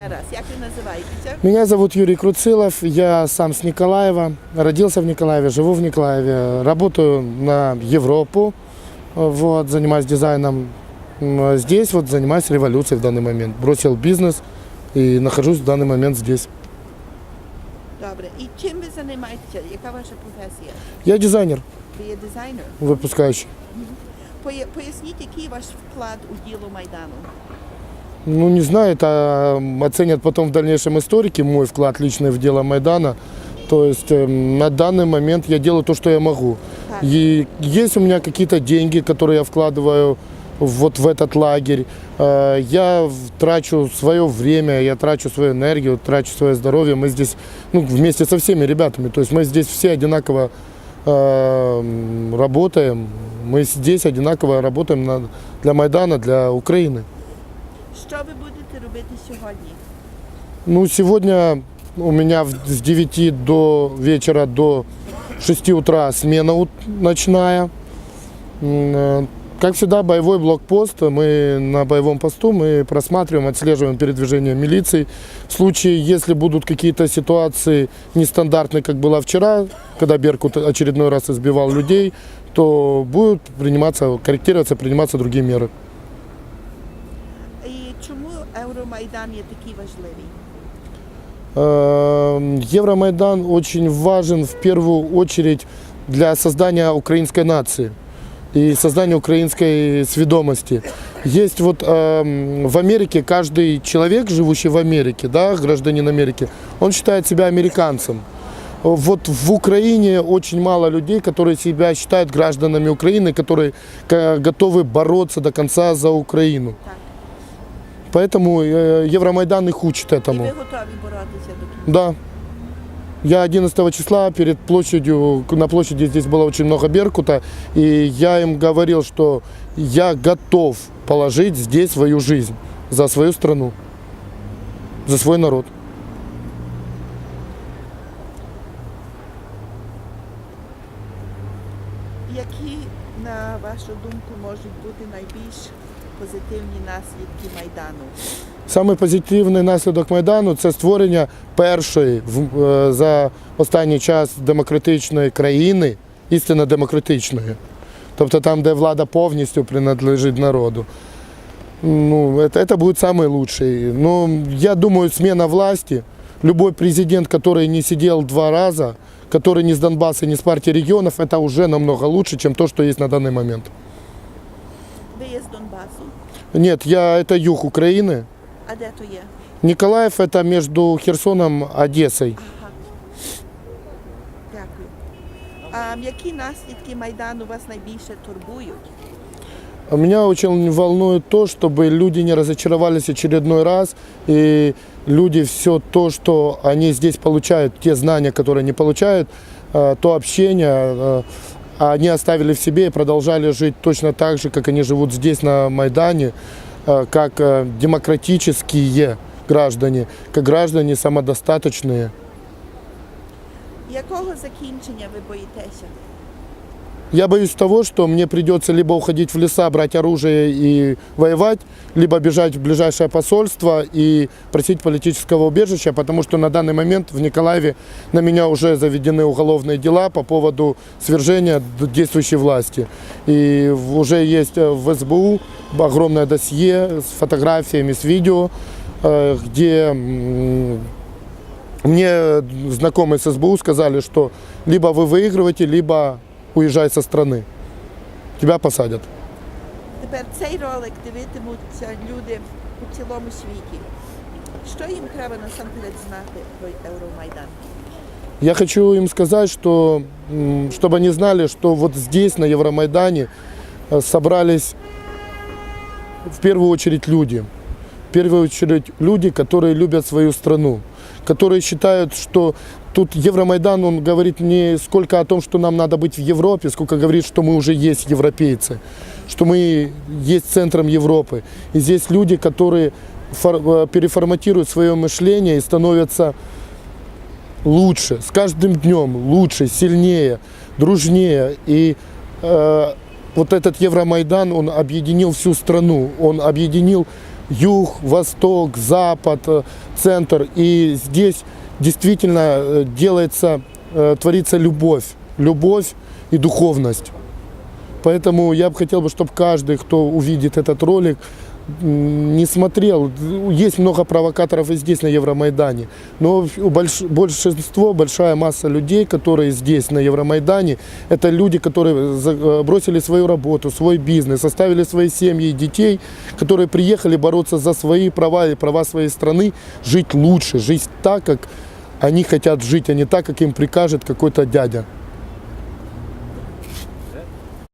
Раз, як ви називаєтеся? Меня зовут Юрий Круцилов, я сам с Николаева, родился в Николаеве, живу в Николаеве, работаю на Европу, вот, занимаюсь дизайном. М, Здесь вот занимаюсь революцией в данный момент. Бросил бизнес и нахожусь в данный момент здесь. Добре. І чим ви займаєтеся? Яка ваша професія? Я дизайнер, Ви є дизайнер? выпускающий. Поя- Поясніть, який ваш вклад у діло Майдану? Ну, не знаю, это м, оценят потом в дальнейшем историки мой вклад личный в дело Майдана. То есть эм, на данный момент я делаю то, что я могу. Так. И есть у меня какие-то деньги, которые я вкладываю вот в этот лагерь. Э, Я трачу свое время, я трачу свою энергию, трачу свое здоровье. Мы здесь ну, вместе со всеми ребятами. То есть мы здесь все одинаково э, работаем. Мы здесь одинаково работаем для Майдана, для Украины. Що ви будете робити сьогодні? Ну, сегодня у меня с 9 до вечера до 6 утра смена ут- ночная. Э, Как всегда, боевой блокпост. Мы на боевом посту, мы просматриваем, отслеживаем передвижение милиции. В случае, если будут какие-то ситуации нестандартные, как было вчера, когда Беркут очередной раз избивал людей, то будут приниматься, корректироваться, приниматься другие меры. Евромайдан є такий важливий? Э, Евромайдан очень важен в первую очередь для создания украинской нации и создания украинской сведомости. Есть вот эм, в Америке каждый человек, живущий в Америке, да, гражданин Америки, он считает себя американцем. Вот в Украине очень мало людей, которые себя считают гражданами Украины, которые ка- готовы бороться до конца за Украину. Так. Поэтому э, Евромайдан их учит І этому. ви готові боротися до кінця? Да. Я 11 числа перед площадью, на площади здесь было очень много Беркута, и я им говорил, что я готов положить здесь свою жизнь за свою страну, за свой народ. на вашу думку, можуть бути найбільш позитивні наслідки Майдану? Самий позитивний наслідок Майдану це створення першої в- е, за останній час демократичної країни, істинно демократичної. Тобто там, де влада повністю принадлежить народу. Ну, это, это будет самый лучший. Но я думаю, смена власти, любой президент, который не сидел два раза, который не с Донбасса, не с партии регионов, это уже намного лучше, чем то, что есть на данный момент. Ви є з Донбасу. Нет, я, это юг Украины. А де то є? Николаев это между Херсоном и Одессой. Ага. Дякую. А які наслідки Майдану вас найбільше турбують? Меня очень волнует то, чтобы люди не разочаровались очередной раз, и люди все то, что они здесь получают, те знания, которые они получают, э, то общение, э, они оставили в себе и продолжали жить точно так же, как они живут здесь на Майдане, э, как демократические граждане, как граждане самодостаточные. Якого закінчення ви боїтеся? Я боюсь того, что мне придется либо уходить в леса, брать оружие и воевать, либо бежать в ближайшее посольство и просить политического убежища, потому что на данный момент в Николаеве на меня уже заведены уголовные дела по поводу свержения действующей власти. И уже есть э, в СБУ огромное досье с фотографиями, с видео, э, где мне знакомые с СБУ сказали, что либо вы выигрываете, либо уезжай со страны. Тебя посадят. Тепер цей ролик дивитимуться люди у цілому світі. Що їм треба насамперед знати про Евромайдан? Я хочу им сказать, что, м, чтобы они знали, что вот здесь, на Евромайдане, э, собрались в первую очередь люди. В первую очередь люди, которые любят свою страну, которые считают, что тут Евромайдан, он говорит не сколько о том, что нам надо быть в Европе, сколько говорит, что мы уже есть европейцы, что мы есть центром Европы. И здесь люди, которые э, переформатируют свое мышление и становятся лучше, с каждым днем лучше, сильнее, дружнее. И э, вот этот Евромайдан, он объединил всю страну, он объединил юг, восток, запад, э, центр. И здесь действительно э, делается, э, творится любовь, любовь и духовность. Поэтому я бы хотел, бы, чтобы каждый, кто увидит этот ролик, не смотрел. Есть много провокаторов и здесь, на Евромайдане. Но больш- большинство, большая масса людей, которые здесь, на Евромайдане, это люди, которые э, бросили свою работу, свой бизнес, оставили свои семьи и детей, которые приехали бороться за свои права и права своей страны, жить лучше, жить так, как они хотят жить, а не так, как им прикажет какой-то дядя.